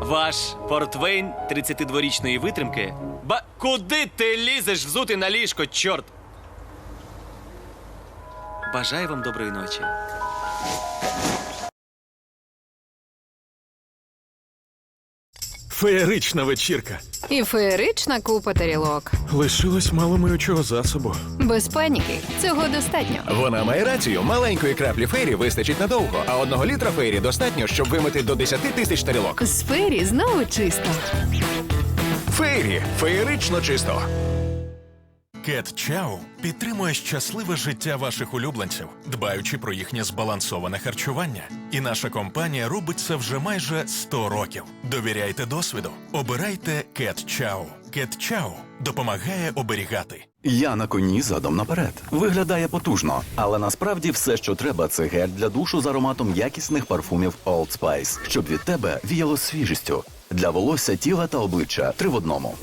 Ваш портвейн 32-річної витримки. Ба куди ти лізеш взути на ліжко, чорт? Бажаю вам доброї ночі. Феєрична вечірка. І феєрична купа тарілок. Лишилось мало миючого засобу. Без паніки. Цього достатньо. Вона має рацію. Маленької краплі фейрі вистачить надовго, а одного літра фейрі достатньо, щоб вимити до 10 тисяч тарілок. З фері знову чисто. Фейрі феєрично чисто. Кет Чау підтримує щасливе життя ваших улюбленців, дбаючи про їхнє збалансоване харчування. І наша компанія робить це вже майже 100 років. Довіряйте досвіду. Обирайте Кет Чау. Кет Чау допомагає оберігати. Я на коні задом наперед. Виглядає потужно, але насправді все, що треба, це гель для душу з ароматом якісних парфумів Old Spice, щоб від тебе віяло свіжістю. Для волосся, тіла та обличчя три в одному.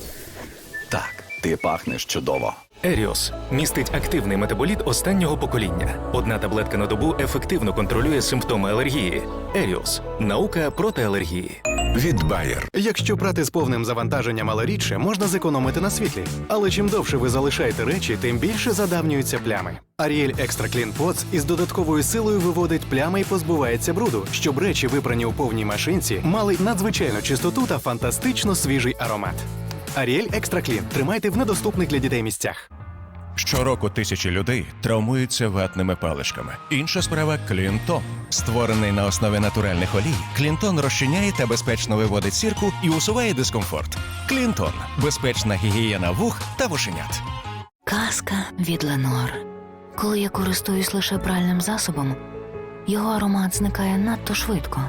Так, ти пахнеш чудово. Еріос містить активний метаболіт останнього покоління. Одна таблетка на добу ефективно контролює симптоми алергії. Еріос наука проти алергії. Від Bayer. Якщо прати з повним завантаженням, рідше, можна зекономити на світлі. Але чим довше ви залишаєте речі, тим більше задавнюються плями. Аріель Екстра Клін Pots із додатковою силою виводить плями і позбувається бруду, щоб речі, випрані у повній машинці, мали надзвичайну чистоту та фантастично свіжий аромат. Аріель Екстра Клін тримайте в недоступних для дітей місцях. Щороку тисячі людей травмуються ватними паличками. Інша справа Клінтон. Створений на основі натуральних олій, Клінтон розчиняє та безпечно виводить сірку і усуває дискомфорт. Клінтон безпечна гігієна вух та вушенят. Казка від Ленор. Коли я користуюсь лише пральним засобом, його аромат зникає надто швидко.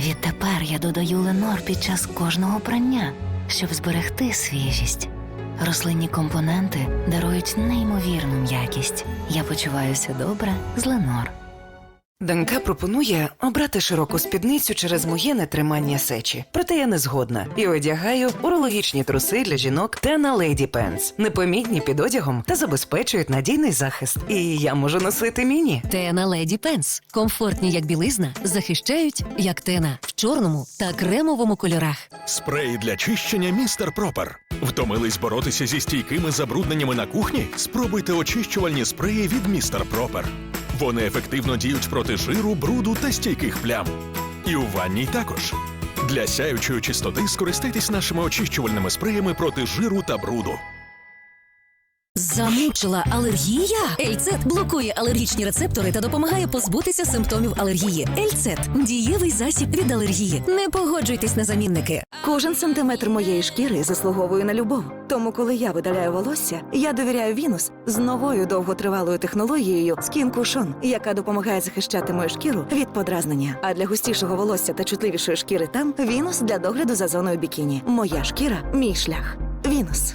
Відтепер я додаю Ленор під час кожного прання, щоб зберегти свіжість. Рослинні компоненти дарують неймовірну м'якість. Я почуваюся добре з Ленор. ДНК пропонує обрати широку спідницю через моє нетримання сечі. Проте я не згодна і одягаю урологічні труси для жінок Тена Lady Pants. Непомітні під одягом та забезпечують надійний захист. І я можу носити міні. Тена Леді Пенс. Комфортні як білизна, захищають як тена в чорному та кремовому кольорах. Спреї для чищення містер Пропер. Втомились боротися зі стійкими забрудненнями на кухні? Спробуйте очищувальні спреї від містер Пропер. Вони ефективно діють проти жиру, бруду та стійких плям. І у ванній також. Для сяючої чистоти скористайтесь нашими очищувальними спреями проти жиру та бруду. Замучила алергія? Ельцет блокує алергічні рецептори та допомагає позбутися симптомів алергії. Ельцет дієвий засіб від алергії. Не погоджуйтесь на замінники. Кожен сантиметр моєї шкіри заслуговує на любов. Тому, коли я видаляю волосся, я довіряю Вінус з новою довготривалою технологією Skin Cushion, яка допомагає захищати мою шкіру від подразнення. А для густішого волосся та чутливішої шкіри там Вінус для догляду за зоною бікіні. Моя шкіра, мій шлях. Вінус.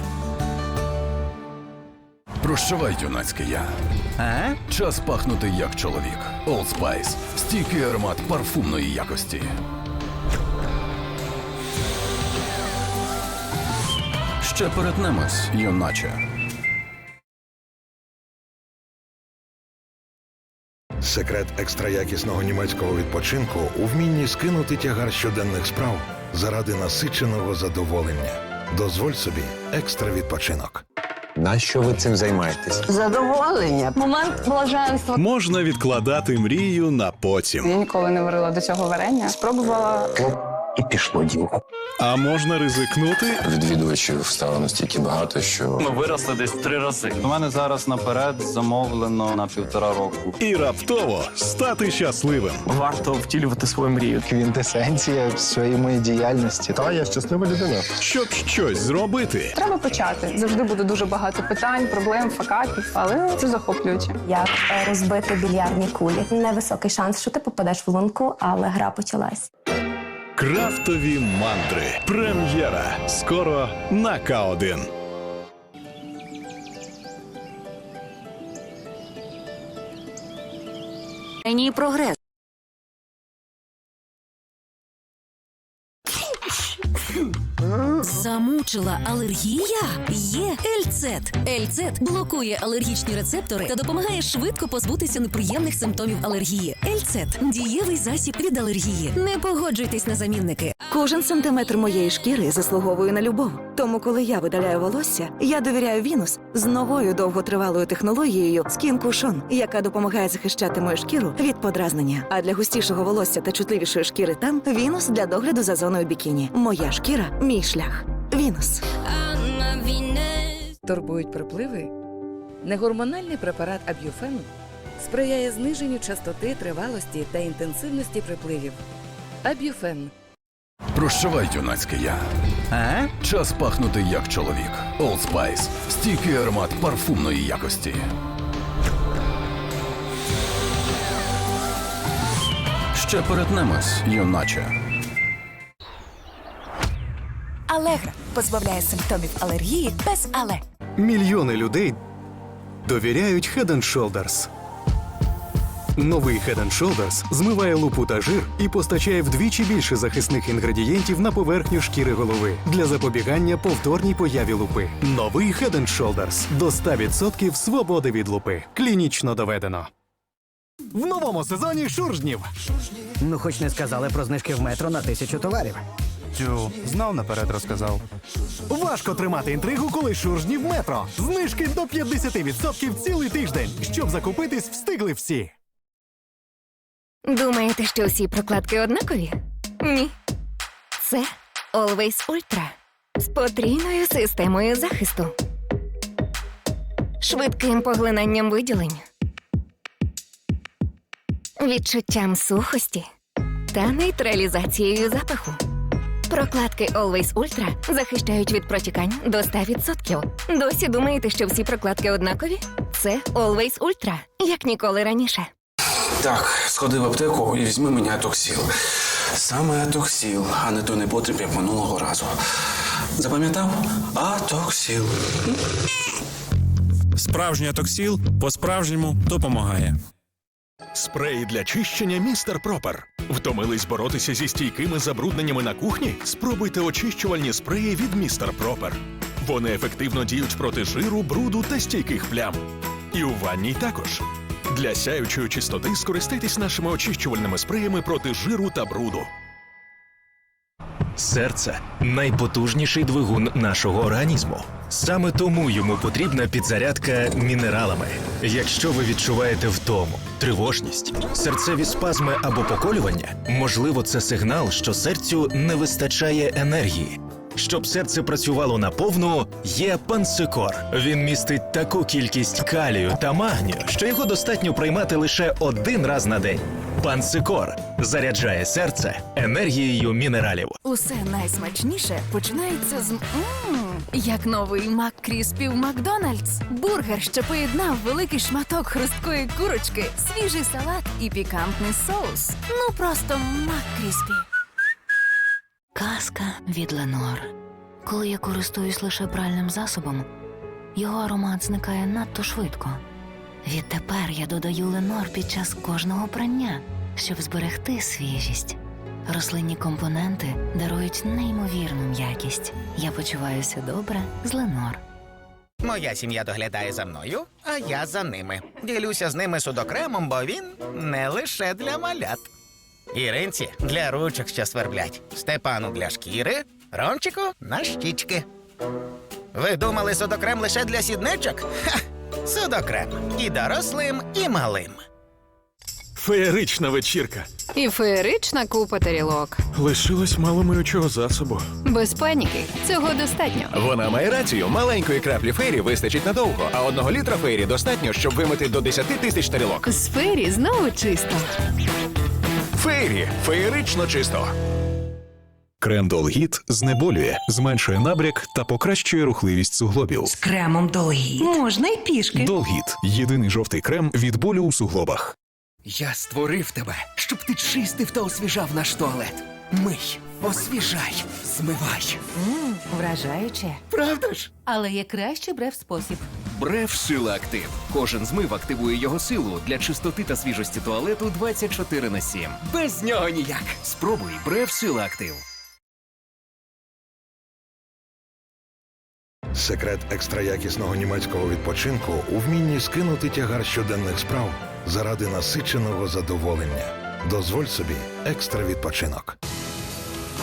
Прощавай, юнацький я. А? Час пахнути як чоловік. Old Spice. Стійкий аромат парфумної якості. Ще перетнемось, юначе. Секрет екстраякісного німецького відпочинку у вмінні скинути тягар щоденних справ заради насиченого задоволення. Дозволь собі екстра відпочинок. Нащо ви цим займаєтесь? Задоволення. Момент блаженства. Можна відкладати мрію на потім. Я ніколи не варила до цього варення. Спробувала. І пішло діло. А можна ризикнути? Відвідувачів стало настільки багато, що Ми виросли десь три рази. У мене зараз наперед замовлено на півтора року. І раптово стати щасливим. Варто втілювати свою мрію. квінтесенція своєї моєї діяльності. Та я щаслива людина. Щоб щось зробити, Треба почати. Завжди буде дуже багато питань, проблем, факапів, але це захоплююче. Як розбити більярдні кулі. Невисокий шанс, що ти попадеш в лунку, але гра почалась. Крафтові мандри. Прем'єра. Скоро на К1. Ні, прогрес. Замучила алергія? Є Ельцет. Ельцет блокує алергічні рецептори та допомагає швидко позбутися неприємних симптомів алергії. Ельцет дієвий засіб від алергії. Не погоджуйтесь на замінники. Кожен сантиметр моєї шкіри заслуговує на любов. Тому, коли я видаляю волосся, я довіряю Вінус з новою довготривалою технологією Skin Cushion, яка допомагає захищати мою шкіру від подразнення. А для густішого волосся та чутливішої шкіри там Вінус для догляду за зоною бікіні. Моя шкіра, мій шлях. Вінус. Турбують припливи? Негормональний препарат Аб'юфен сприяє зниженню частоти, тривалості та інтенсивності припливів. Аб'юфен Прощавай, юнацьке я. А? Час пахнути як чоловік. Old Spice. Стійкий аромат парфумної якості. Ще перетнемось, юначе. Алегра позбавляє симптомів алергії без але. Мільйони людей довіряють Head and Shoulders. Новий Head and Shoulders змиває лупу та жир і постачає вдвічі більше захисних інгредієнтів на поверхню шкіри голови для запобігання повторній появі лупи. Новий Head and Shoulders до 100% свободи від лупи. Клінічно доведено. В новому сезоні шуржнів. Ну, хоч не сказали про знижки в метро на тисячу товарів. Тю, знав наперед розказав. Важко тримати інтригу, коли шуржні в метро. Знижки до 50% цілий тиждень. Щоб закупитись, встигли всі. Думаєте, що всі прокладки однакові? Ні. Це Always Ultra з потрійною системою захисту, швидким поглинанням виділень, відчуттям сухості та нейтралізацією запаху. Прокладки Always Ultra захищають від протікань до 100%. Досі думаєте, що всі прокладки однакові? Це Always Ultra, як ніколи раніше. Так, сходи в аптеку і візьми мені атоксіл. Саме атоксіл, а не той непотріб, як минулого разу. Запам'ятав? Атоксіл. Справжній атоксіл по-справжньому допомагає. Спреї для чищення містер Пропер. Втомились боротися зі стійкими забрудненнями на кухні? Спробуйте очищувальні спреї від містер Пропер. Вони ефективно діють проти жиру, бруду та стійких плям. І у ванній також. Для сяючої чистоти скористайтесь нашими очищувальними спреями проти жиру та бруду. Серце найпотужніший двигун нашого організму. Саме тому йому потрібна підзарядка мінералами. Якщо ви відчуваєте втому, тривожність, серцеві спазми або поколювання, можливо, це сигнал, що серцю не вистачає енергії. Щоб серце працювало наповну, є пансикор. Він містить таку кількість калію та магнію, що його достатньо приймати лише один раз на день. Пансикор заряджає серце енергією мінералів. Усе найсмачніше починається з як новий Мак Кріспі в Макдональдс. Бургер, що поєднав великий шматок хрусткої курочки, свіжий салат і пікантний соус. Ну просто Мак Кріспі. Казка від Ленор. Коли я користуюсь лише пральним засобом, його аромат зникає надто швидко. Відтепер я додаю Ленор під час кожного прання, щоб зберегти свіжість. Рослинні компоненти дарують неймовірну м'якість. Я почуваюся добре з Ленор. Моя сім'я доглядає за мною, а я за ними. Ділюся з ними судокремом, бо він не лише для малят. Іринці для ручок, що сверблять, Степану для шкіри, Ромчику на щічки. Ви думали судокрем лише для сідничок? Ха! Судокрем і дорослим, і малим. Феєрична вечірка. І феєрична купа тарілок. Лишилось мало миючого засобу. Без паніки. Цього достатньо. Вона має рацію. Маленької краплі фейрі вистачить надовго, а одного літра фейрі достатньо, щоб вимити до 10 тисяч тарілок. З фері знову чисто. Фейрі феєрично чисто. Крем Долгіт знеболює, зменшує набряк та покращує рухливість суглобів. З Кремом Долгіт. Можна й пішки. Долгіт єдиний жовтий крем від болю у суглобах. Я створив тебе, щоб ти чистив та освіжав наш туалет. Мий, освіжай, змивай. Мм, вражаюче. Правда ж? Але є кращий брев спосіб. Бреф Сила Актив. Кожен змив активує його силу для чистоти та свіжості туалету 24 на 7. Без нього ніяк. Спробуй Бреф Сила Актив. Секрет екстраякісного німецького відпочинку у вмінні скинути тягар щоденних справ заради насиченого задоволення. Дозволь собі екстра відпочинок.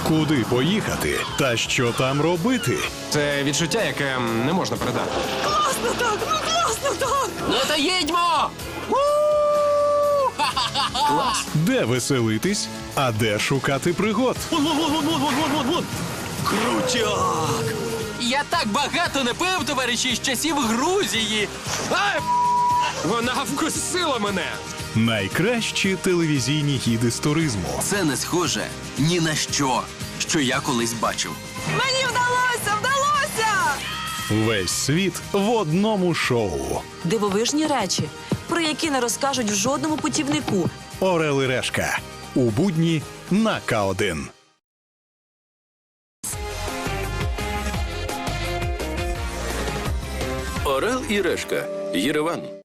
Куди поїхати та що там робити? Це відчуття, яке не можна передати. Класно так! Ну класно так! Ну то їдьмо! Клас. Де веселитись, а де шукати пригод? Вон, вон, вон, вон, вон, вон, вон, вон! Крутяк! Я так багато не пив, товариші, з часів Грузії! Ай! Вона вкусила мене! Найкращі телевізійні гіди з туризму. Це не схоже ні на що, що я колись бачив. Мені вдалося! Вдалося! Весь світ в одному шоу. Дивовижні речі, про які не розкажуть в жодному путівнику. Орел і Решка. У будні на К1. Орел і решка. Єреван.